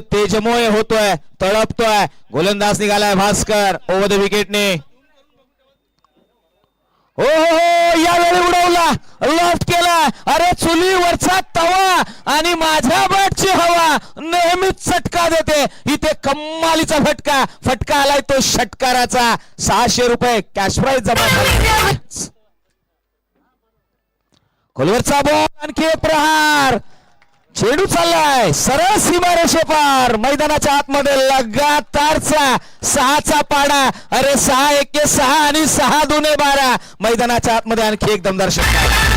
तेजमोय होतोय तळपतोय. गोलंदाज निघालाय भास्कर. ओव्हर द विकेटने हो हो हो. यावेळी उडवला. लॉफ्ट केला अरे चुलीवरचा तवा आणि माझ्या बॅटची हवा नेहमीच चटका देते. इथे कम्मालीचा फटका. फटका आलाय तो षटकाराचा. सहाशे रुपये कॅश प्राईज जमा खोलवरचा बॉल आणखी एक प्रहार. चेडू चाललाय. सरळ सीमारेषेपार मैदानाच्या आतमध्ये लगातारचा सहाचा पाडा. अरे सहा एके सहा आणि सहा दोने बारा. मैदानाच्या आतमध्ये आणखी एक दमदार षटकार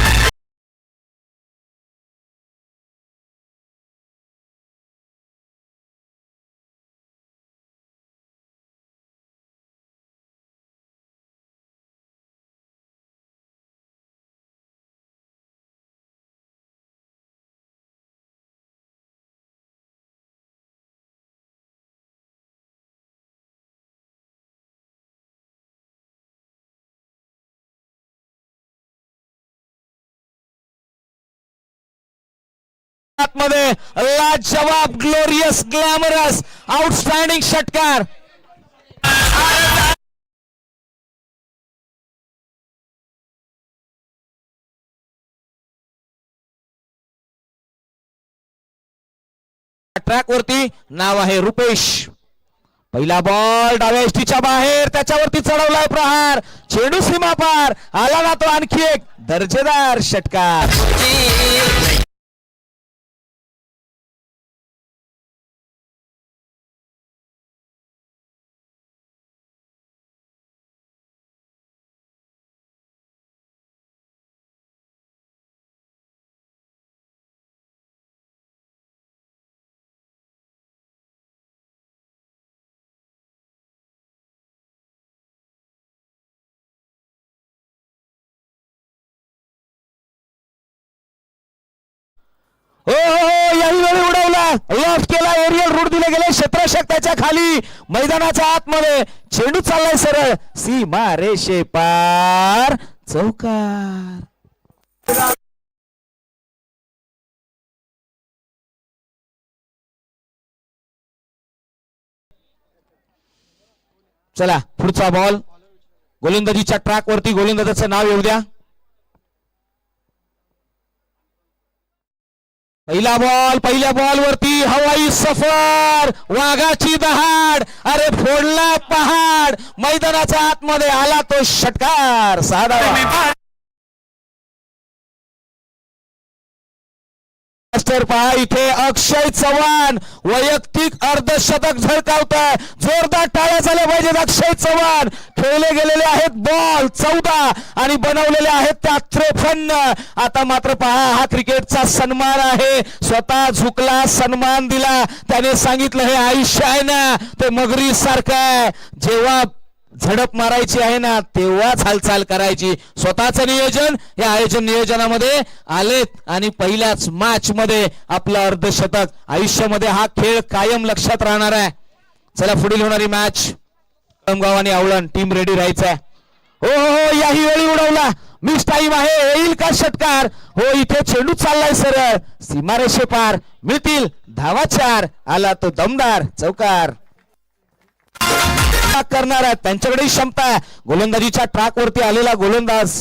आतमध्ये. लाजवाब ग्लोरियस ग्लॅमरस आउटस्टँडिंग षटकार. ट्रॅक वरती नाव आहे रुपेश. पहिला बॉल डाव्या एसटीच्या बाहेर त्याच्यावरती चढवलाय प्रहार. चेंडू सीमा पार. आला ना तो आणखी एक दर्जेदार षटकार. हो हो हो याही वेळी उडवला. लॉफ्ट केला एरियल रूट दिले गेले क्षेत्ररक्षक त्याच्याखाली. मैदानाच्या आतमध्ये. चेंडू चाललाय सरळ. सीमा रेषे पार. चौकार. चला पुढचा बॉल गोलंदाजीच्या ट्रॅक वरती गोलंदाजाचं नाव येऊ द्या. पहिला बॉल पहिल्या बॉल वरती हवाई सफर वाघाची दहाड अरे फोडला पहाड मैदानाच्या आतमध्ये आला तो षटकार साधा मास्टर पहा इथे अक्षय चव्हाण वैयक्तिक अर्धशतक झळकावताय. जोरदार टाळ्या झाल्या पाहिजेत अक्षय चव्हाण. खेळले गेलेले आहेत बॉल चौदा आणि बनवलेले आहेत त्या त्रेपन्न. आता मात्र पहा हा क्रिकेटचा सन्मान आहे. स्वतः झुकला सन्मान दिला. त्याने सांगितलं हे आयुष्य आहे ना ते मगरी सारखं आहे. जेव्हा झडप मारायची आहे ना तेव्हाच हालचाल करायची. स्वतःचं नियोजन या आयोजन नियोजनामध्ये आलेत आणि पहिल्याच मॅच मध्ये आपलं अर्धशतक. आयुष्यामध्ये हा खेळ कायम लक्षात राहणार आहे. चला पुढील होणारी मॅच कळमगाव आणि आवळण टीम रेडी राहायचा हो हो हो याही वेळी उडवला. मिस टाइम आहे. येईल का षटकार? हो इथे चेंडू चाललाय सरळ. सीमारेषे पार. मिळतील धावा चार. आला तो दमदार चौकार. करणार आहेत. त्यांच्याकडे क्षमता आहे. गोलंदाजीच्या ट्रॅक वरती आलेला गोलंदाज.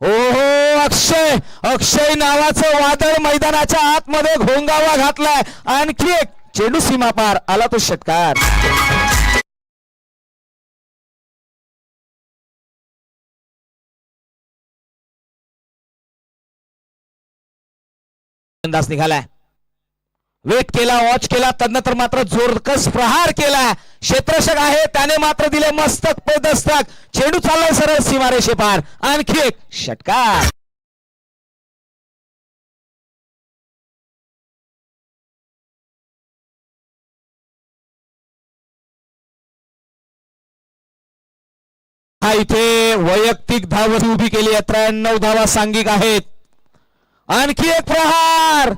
हो हो अक्षय. अक्षय नावाचं वादळ मैदानाच्या आतमध्ये घोंगावा घातलाय. आणखी एक चेंडू सीमा पार आला तो षटकार. गोलंदाज निघालाय. वेट केला वॉच केला तदनंतर मात्र जोरकस प्रहार केला. क्षेत्रषक आहे त्याने मात्र दिले मस्तक पेदस्तक चेंडू चाललाय सरळ सीमारेषे पार. आणखी एक षटकार. हा इथे वैयक्तिक धाव उभी केली आहे त्र्याण्णव धावा सांघिक आहेत. आणखी एक प्रहार.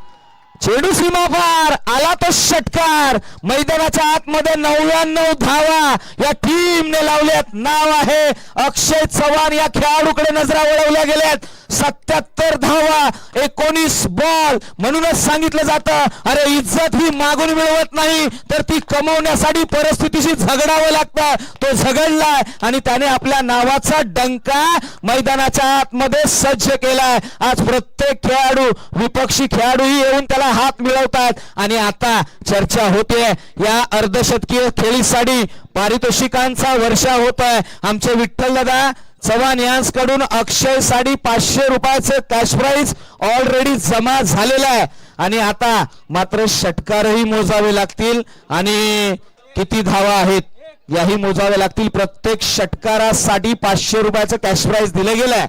चेडू सीमापार आला तो षटकार. मैदानाच्या आतमध्ये नव्याण्णव धावा या टीमने लावल्यात. नाव आहे अक्षय चव्हाण. या खेळाडूकडे नजरा वळवल्या गेल्यात. सत्याहत्तर धावा एकोणीस बॉल म्हणूनच सांगितलं जातं अरे इज्जत ही मागून मिळवत नाही तर ती कमवण्यासाठी परिस्थितीशी झगडावं लागतं. तो झगडलाय आणि त्याने आपल्या नावाचा डंका मैदानाच्या आतमध्ये सज्ज केलाय. आज प्रत्येक खेळाडू विपक्षी खेळाडूही येऊन त्याला हात मिळवतात आणि आता चर्चा होते या अर्धशतकीय खेळीसाठी पारितोषिकांचा वर्षा होत आहे. आमचे विठ्ठल दादा चव्हाण यांकडून अक्षय साडी पाचशे रुपयाचे कॅश प्राईज ऑलरेडी जमा झालेला आहे. आणि आता मात्र षटकारही मोजावे लागतील आणि किती धावा आहेत याही मोजावे लागतील. प्रत्येक षटकारासाठी पाचशे रुपयाचं कॅश प्राईज दिलं गेलंय.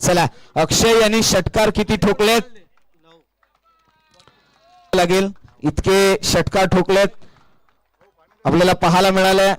चला अक्षय यांनी षटकार किती ठोकलेत? लागेल. इतके षटकार ठोकलेत. आपल्याला पाहायला मिळाल्या.